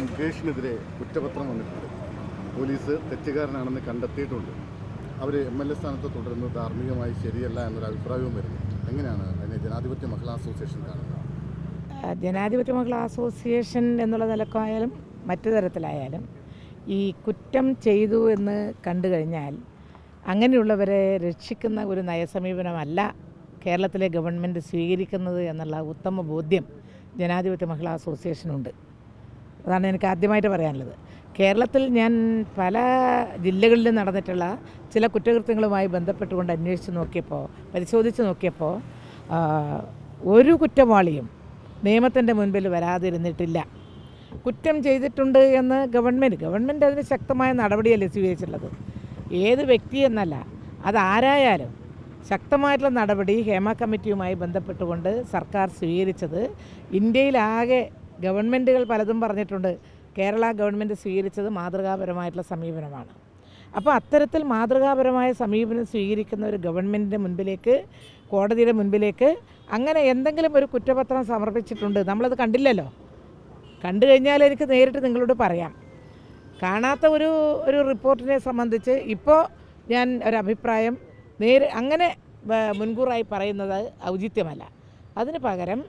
മുകേഷിനെതിരെ കുറ്റപത്രം വന്നിട്ടുണ്ട്. പോലീസ് തെറ്റുകാരനാണെന്ന് കണ്ടെത്തിയിട്ടുണ്ട്. അവർ എം എൽ എ സ്ഥാനത്ത് തുടരുന്നത് ധാർമ്മികമായി ശരിയല്ല എന്നൊരു അഭിപ്രായവും വരുന്നു. എങ്ങനെയാണ് അതിനെ ജനാധിപത്യ മഹിളാ അസോസിയേഷൻ കാണുന്നത്? ജനാധിപത്യ മഹിളാ അസോസിയേഷൻ എന്നുള്ള നിലക്കായാലും മറ്റു തരത്തിലായാലും ഈ കുറ്റം ചെയ്തു എന്ന് കണ്ടു കഴിഞ്ഞാൽ അങ്ങനെയുള്ളവരെ രക്ഷിക്കുന്ന ഒരു നയസമീപനമല്ല കേരളത്തിലെ ഗവൺമെന്റ് സ്വീകരിക്കുന്നത് എന്നുള്ള ഉത്തമ ബോധ്യം ജനാധിപത്യ മഹിളാ അസോസിയേഷനുണ്ട്. അതാണ് എനിക്ക് ആദ്യമായിട്ട് പറയാനുള്ളത്. കേരളത്തിൽ ഞാൻ പല ജില്ലകളിലും നടന്നിട്ടുള്ള ചില കുറ്റകൃത്യങ്ങളുമായി ബന്ധപ്പെട്ടുകൊണ്ട് അന്വേഷിച്ച് നോക്കിയപ്പോൾ പരിശോധിച്ച് നോക്കിയപ്പോൾ ഒരു കുറ്റവാളിയും നിയമത്തിന്റെ മുൻപിൽ വരാതിരുന്നിട്ടില്ല. കുറ്റം ചെയ്തിട്ടുണ്ട് എന്ന് ഗവൺമെന്റ് ഗവൺമെന്റ് അതിന് ശക്തമായ നടപടിയല്ലേ സ്വീകരിച്ചിട്ടുള്ളത്? ഏത് വ്യക്തി എന്നല്ല അതാരായാലും ശക്തമായിട്ടുള്ള നടപടി ഹേമ കമ്മിറ്റിയുമായി ബന്ധപ്പെട്ടുകൊണ്ട് സർക്കാർ സ്വീകരിച്ചത് ഇന്ത്യയിലാകെ ഗവൺമെന്റുകൾ പലതും പറഞ്ഞിട്ടുണ്ട്. കേരള ഗവൺമെന്റ് സ്വീകരിച്ചത് മാതൃകാപരമായിട്ടുള്ള സമീപനമാണ്. അപ്പോൾ അത്തരത്തിൽ മാതൃകാപരമായ സമീപനം സ്വീകരിക്കുന്ന ഒരു ഗവൺമെന്റിന്റെ മുൻപിലേക്ക് കോടതിയുടെ മുൻപിലേക്ക് അങ്ങനെ എന്തെങ്കിലും ഒരു കുറ്റപത്രം സമർപ്പിച്ചിട്ടുണ്ട്. നമ്മളത് കണ്ടില്ലല്ലോ. കണ്ടു കഴിഞ്ഞാൽ എനിക്ക് നേരിട്ട് നിങ്ങളോട് പറയാം. കാണാത്ത ഒരു ഒരു റിപ്പോർട്ടിനെ സംബന്ധിച്ച് ഇപ്പോൾ ഞാൻ ഒരു അഭിപ്രായം നേര് അങ്ങനെ മുൻകൂറായി പറയുന്നത് ഔചിത്യമല്ല. അതിന് പകരം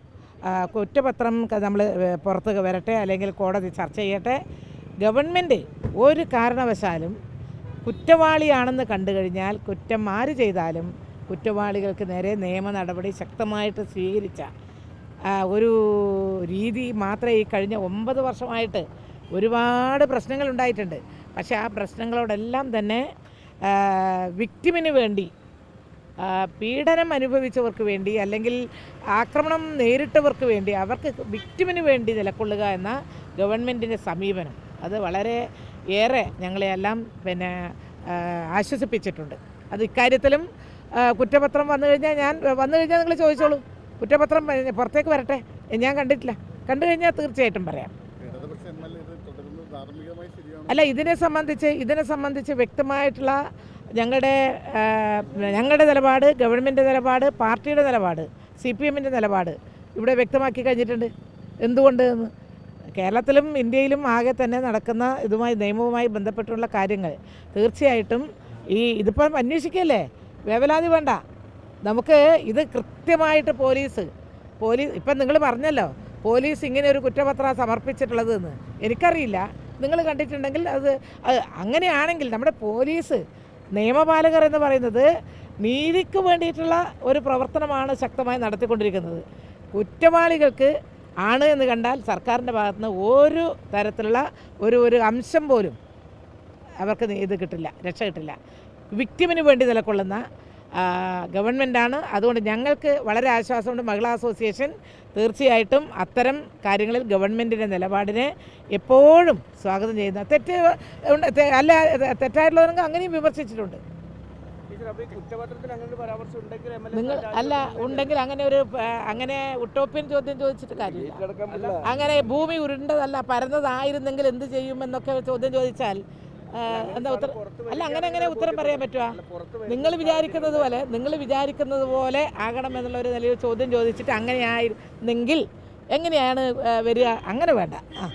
കുറ്റപത്രം നമ്മൾ പുറത്ത് വരട്ടെ അല്ലെങ്കിൽ കോടതി ചർച്ച ചെയ്യട്ടെ. ഗവൺമെന്റ് ഒരു കാരണവശാലും കുറ്റവാളിയാണെന്ന് കണ്ടു കഴിഞ്ഞാൽ കുറ്റം ആര് ചെയ്താലും കുറ്റവാളികൾക്ക് നേരെ നിയമ നടപടി ശക്തമായിട്ട് സ്വീകരിച്ച ഒരു രീതി മാത്രമേ ഈ കഴിഞ്ഞ ഒമ്പത് വർഷമായിട്ട് ഒരുപാട് പ്രശ്നങ്ങളുണ്ടായിട്ടുണ്ട് പക്ഷേ ആ പ്രശ്നങ്ങളോടെല്ലാം തന്നെ വിക്ടിമിന് വേണ്ടി പീഡനം അനുഭവിച്ചവർക്ക് വേണ്ടി അല്ലെങ്കിൽ ആക്രമണം നേരിട്ടവർക്ക് വേണ്ടി അവർക്ക് വിക്ടിമിന് വേണ്ടി നിലക്കൊള്ളുക എന്ന ഗവൺമെന്റിന്റെ സമീപനം. അത് വളരെ ഏറെ ഞങ്ങളെയെല്ലാം പിന്നെ ആശ്വസിപ്പിച്ചിട്ടുണ്ട്. അത് ഇക്കാര്യത്തിലും കുറ്റപത്രം വന്നു കഴിഞ്ഞാൽ ഞാൻ വന്നു കഴിഞ്ഞാൽ നിങ്ങൾ ചോദിച്ചോളൂ. കുറ്റപത്രം പുറത്തേക്ക് വരട്ടെ? ഞാൻ കണ്ടിട്ടില്ല. കണ്ടു കഴിഞ്ഞാൽ തീർച്ചയായിട്ടും പറയാം ഇടതുപക്ഷ എം എൽ എ ഇത് തുടരുന്നത് ധാർമ്മികമായി ശരിയാണോ അല്ല ഇതിനെ സംബന്ധിച്ച് ഇതിനെ സംബന്ധിച്ച് വ്യക്തമായിട്ടുള്ള ഞങ്ങളുടെ ഞങ്ങളുടെ നിലപാട് ഗവൺമെന്റ് നിലപാട് പാർട്ടിയുടെ നിലപാട് സി പി എമ്മിന്റെ നിലപാട് ഇവിടെ വ്യക്തമാക്കി കഴിഞ്ഞിട്ടുണ്ട്. എന്തുകൊണ്ട് കേരളത്തിലും ഇന്ത്യയിലും ആകെ തന്നെ നടക്കുന്ന ഇതുമായി നിയമവുമായി ബന്ധപ്പെട്ടുള്ള കാര്യങ്ങൾ. തീർച്ചയായിട്ടും ഈ ഇതിപ്പം അന്വേഷിക്കല്ലേ? വേവലാതി വേണ്ട. നമുക്ക് ഇത് കൃത്യമായിട്ട് പോലീസ് പോലീസ് ഇപ്പം നിങ്ങൾ പറഞ്ഞല്ലോ പോലീസ് ഇങ്ങനെ ഒരു കുറ്റപത്രം സമർപ്പിച്ചിട്ടുള്ളതെന്ന് എനിക്കറിയില്ല. നിങ്ങൾ കണ്ടിട്ടുണ്ടെങ്കിൽ അത് അങ്ങനെയാണെങ്കിൽ നമ്മുടെ പോലീസ് നിയമപാലകർ എന്ന് പറയുന്നത് നീതിക്ക് വേണ്ടിയിട്ടുള്ള ഒരു പ്രവർത്തനമാണ് ശക്തമായി നടത്തിക്കൊണ്ടിരിക്കുന്നത്. കുറ്റവാളികൾക്ക് ആണ് എന്ന് കണ്ടാൽ സർക്കാരിന്റെ ഭാഗത്തുനിന്ന് ഒരു തരത്തിലുള്ള ഒരു ഒരു അംശം പോലും അവർക്ക് ഇത് കിട്ടില്ല രക്ഷ കിട്ടില്ല. വിക്ടിമിന് വേണ്ടി നിലകൊള്ളുന്ന ഗവൺമെന്റാണ് അതുകൊണ്ട് ഞങ്ങൾക്ക് വളരെ ആശ്വാസമുണ്ട്. മഹിളാ അസോസിയേഷൻ തീർച്ചയായിട്ടും അത്തരം കാര്യങ്ങളിൽ ഗവൺമെന്റിന്റെ നിലപാടിനെ എപ്പോഴും സ്വാഗതം ചെയ്യുന്ന. തെറ്റ് അല്ല തെറ്റായിട്ടുള്ളവർക്ക് അങ്ങനെയും വിമർശിച്ചിട്ടുണ്ട്. നിങ്ങൾ അല്ല ഉണ്ടെങ്കിൽ അങ്ങനെ ഒരു അങ്ങനെ ഉട്ടോപ്യൻ ചോദ്യം ചോദിച്ചിട്ട് കാര്യമില്ല. അങ്ങനെ ഭൂമി ഉരുണ്ടതല്ല പരന്നതായിരുന്നെങ്കിൽ എന്ത് ചെയ്യുമെന്നൊക്കെ ചോദ്യം ചോദിച്ചാൽ എന്താ ഉത്തരം? അല്ല അങ്ങനെ അങ്ങനെ ഉത്തരം പറയാൻ പറ്റുമോ നിങ്ങൾ വിചാരിക്കുന്നത് പോലെ നിങ്ങൾ വിചാരിക്കുന്നത് പോലെ ആകണം എന്നുള്ള ഒരു നിലയിൽ ചോദ്യം ചോദിച്ചിട്ട് അങ്ങനെയായിരുന്നെങ്കിൽ എങ്ങനെയാണ് വരിക? അങ്ങനെ വേണ്ട. ആ.